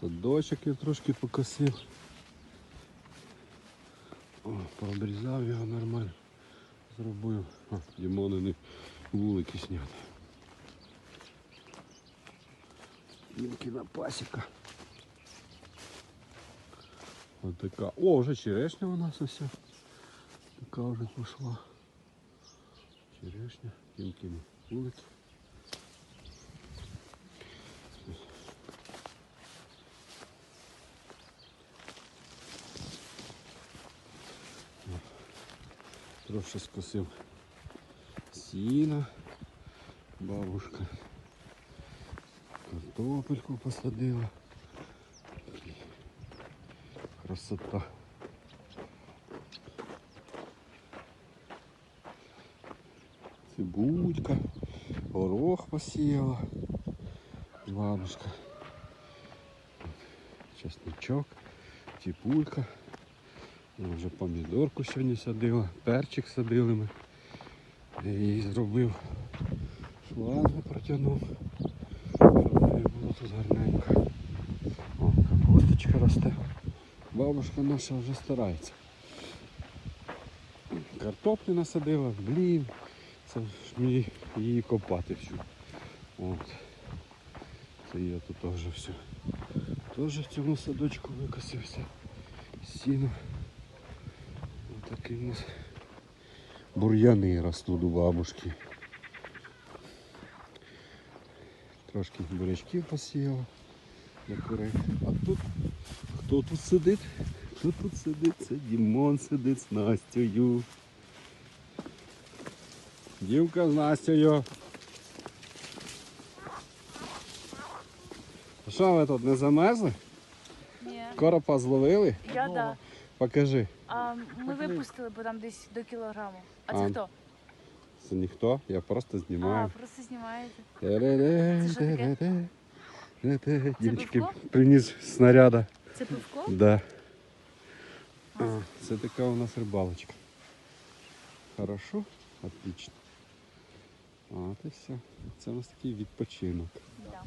Перчик я трошки покосив. О, пообрізав його нормально. Зробив. А, Дімонини вулики сняти. Дімкіна пасіка. Ось така. О, вже черешня у нас ось. Така вже пішла. Черешня, Дімкіни вулики. Трошки скосив сіна, бабушка. Картопельку посадила. Красота. Цибулька, горох посіяла. Бабушка. Чесничок, цибулька. Вже помідорку сьогодні садила, перчик садили ми. Її зробив. Шланги протягнув. Щоб було тут гарненько. О, капусточка росте. Бабушка наша вже старається. Картоплю насадила, блін. Це ж мені її копати всю. От. Це я тут теж все. Теж в цьому садочку викосився. Сіно. Отакі у нас бур'яни ростуть у бабушки. Трошки бурячків посіяла для курей. А тут хто тут сидить? Хто тут сидить? Це Дімон сидить з Настею. Дівка з Настею. Що ви тут не замерзли? Ні. Коропа зловили? Я да. Покажи. А, ми випустили, бо там десь до кілограму. А А, це хто? Це ніхто, я просто А, знімаю. просто знімаєте. Це що таке? Дівчинки пивко? приніс снаряда. Це пивко? Да. А, це така у нас рибалочка. Хорошо? Отлично. От і все. Це у нас такий відпочинок. Да.